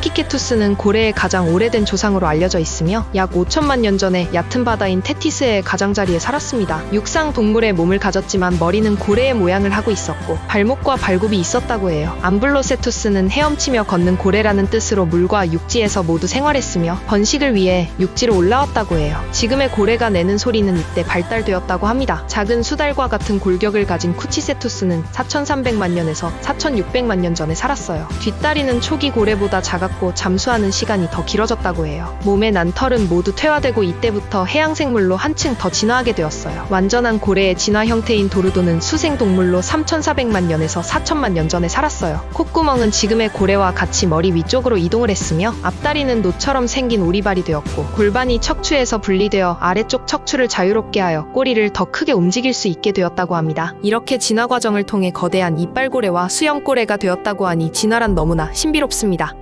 사키케투스는 고래의 가장 오래된 조상으로 알려져 있으며 약 5천만 년 전에 얕은 바다인 테티스의 가장자리에 살았습니다. 육상 동물의 몸을 가졌지만 머리는 고래의 모양을 하고 있었고 발목과 발굽이 있었다고 해요. 암블로세투스는 헤엄치며 걷는 고래라는 뜻으로 물과 육지에서 모두 생활했으며 번식을 위해 육지로 올라왔다고 해요. 지금의 고래가 내는 소리는 이때 발달되었다고 합니다. 작은 수달과 같은 골격을 가진 쿠치세투스는 4,300만 년에서 4,600만 년 전에 살았어요. 뒷다리는 초기 고래보다 작았고 잠수하는 시간이 더 길어졌다고 해요. 몸에 난 털은 모두 퇴화되고 이때부터 해양생물로 한층 더 진화하게 되었어요. 완전한 고래의 진화 형태인 도르도는 수생동물로 3,400만 년에서 4천만 년 전에 살았어요. 콧구멍은 지금의 고래와 같이 머리 위쪽으로 이동을 했으며 앞다리는 노처럼 생긴 오리발이 되었고 골반이 척추에서 분리되어 아래쪽 척추를 자유롭게 하여 꼬리를 더 크게 움직일 수 있게 되었다고 합니다. 이렇게 진화 과정을 통해 거대한 이빨고래와 수염고래가 되었다고 하니 진화란 너무나 신비롭습니다.